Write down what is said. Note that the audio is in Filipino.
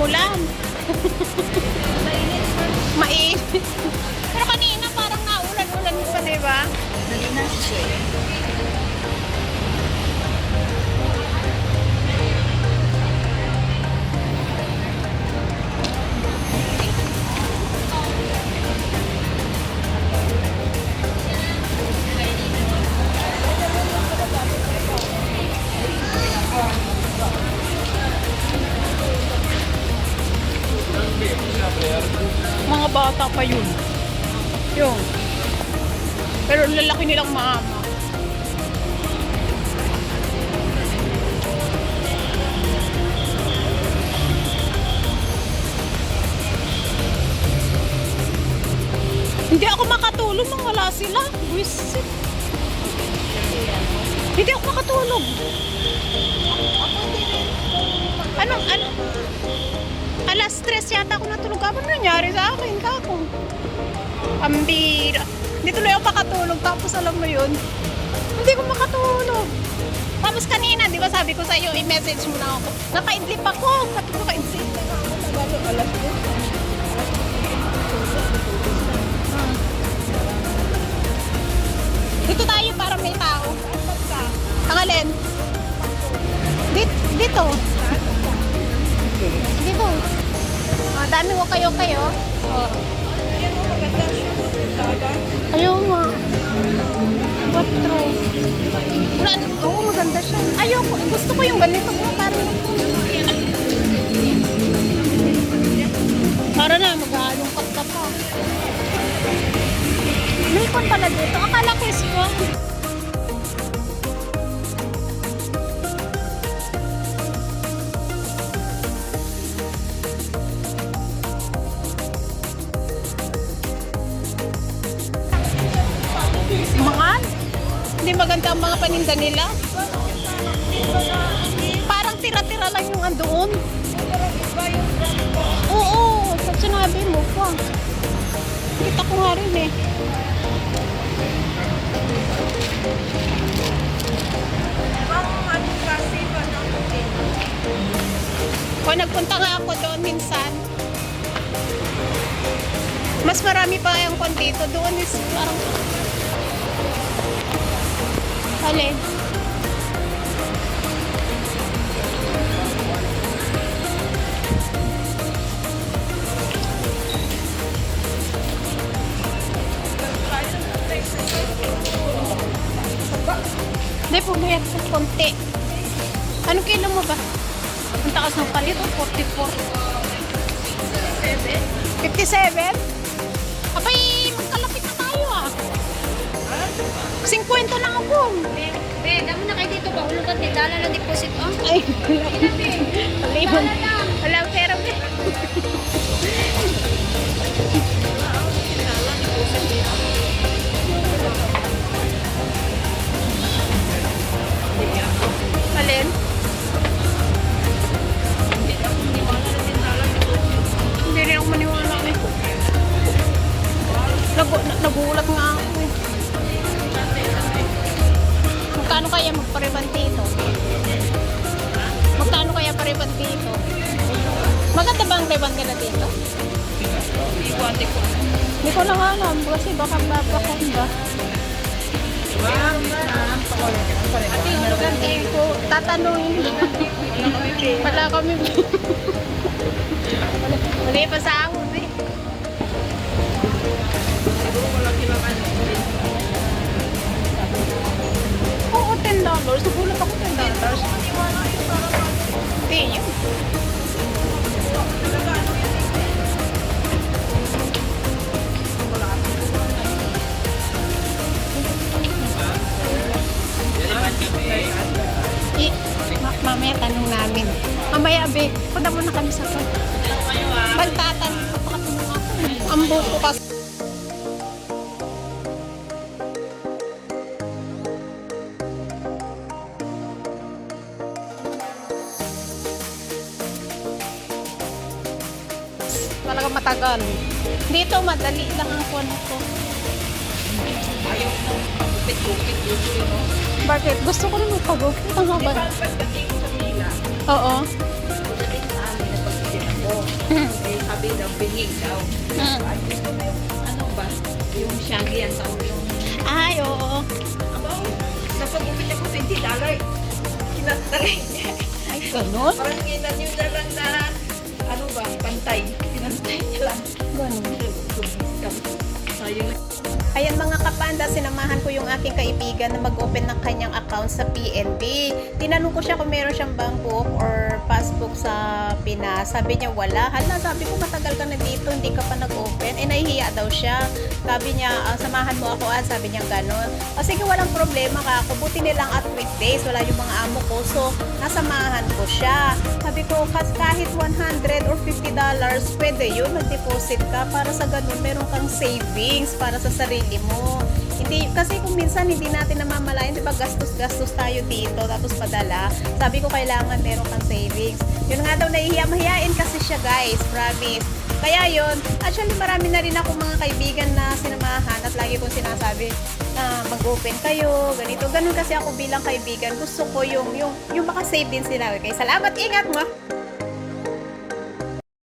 umulan. Mainit. Pero kanina parang naulan-ulan pa, di ba? Malinaw siya. Eh. Bata pa yun. Yung. Pero lalaki nilang mama. Hindi ako makatulog nang wala sila. Wisit. Hindi ako makatulog. Ako. Ano nangyari sa akin? Kako. Ambira. Hindi tuloy ako makatulog. Tapos alam mo yun, hindi ko makatulog. Tapos kanina, di ba sabi ko sa iyo, i-message mo na ako. Nakaidlip ako. Sabi ko, nakaidlip. Dito tayo para may tao. Tangalin. Dito. Dito. Dito. Ah, dami ko kayo kayo. Oh. Ayaw nga. What true? Wala, oo, maganda siya. Ayaw ko. Gusto ko yung ganito ko. Parang para na, mag-aalungkat ka pa. May kon pala dito. Akala ko is. Maganda ang mga paninda nila? Parang tira-tira lang yung andoon. Oo, sa sinabi mo pa. Kita ko nga rin eh. O nagpunta nga ako doon minsan. Mas marami pa yung kon dito. Doon is parang... Alin? Hindi, pumayat sa konti. Ano kilo mo ba? Ang takas ng palit, 44. 57? 57? 50 lang ako. Be, damo na kayo dito ba? Ulong ka dala na deposit oh. Ay, palibon. Wala, pero Alin? Magkano kaya magpariban dito? Magkano kaya pariban dito? Maganda ba ang riban nila dito? Hindi ko lang alam kasi baka babakon ba. Hindi ko tatanungin. Wala kami. Wala pa sa ahon Be, punta muna kami sa to. Magtatanong pa pa. Ang buko kasi. Talaga matagal. Dito, madali lang ang kuwan ko. Bakit? Gusto ko rin magpagupit. Ang haba. Oo. Eh, sabi daw, bingig daw. Ay, gusto mo yung, ano ba, yung shaggy yan sa ulo. Ay, oo. Abaw, napag-upit ako 20 dollar. Kinantalay niya. Ay, ganun? Parang ginan yun na lang na, ano ba, pantay. Kapanda, sinamahan ko yung aking kaibigan na mag-open ng kanyang account sa PNB. Tinanong ko siya kung meron siyang bank book or passbook sa Pinas. Sabi niya wala. Hala, sabi ko matagal ka na dito, hindi ka nahihiya daw siya. Sabi niya, "Ah, samahan mo ako ah. Sabi niya gano'n. O sige, walang problema ka. Kubuti nilang at weekdays. Wala yung mga amo ko. So, nasamahan ko siya. Sabi ko, kahit 100 or 50 dollars, pwede yun. Mag-deposit ka para sa ganun, meron kang savings para sa sarili mo. Hindi, kasi kung minsan hindi natin namamalayan, di ba gastos-gastos tayo dito, tapos padala. Sabi ko, kailangan meron kang savings. Yun nga daw, nahihiya, mahihain kasi siya guys, promise. Kaya yun, actually marami na rin ako mga kaibigan na sinamahan at lagi kong sinasabi na mag-open kayo, ganito. Ganun kasi ako bilang kaibigan. Gusto ko yung, yung, yung makasave din sila. Okay, salamat, ingat mo.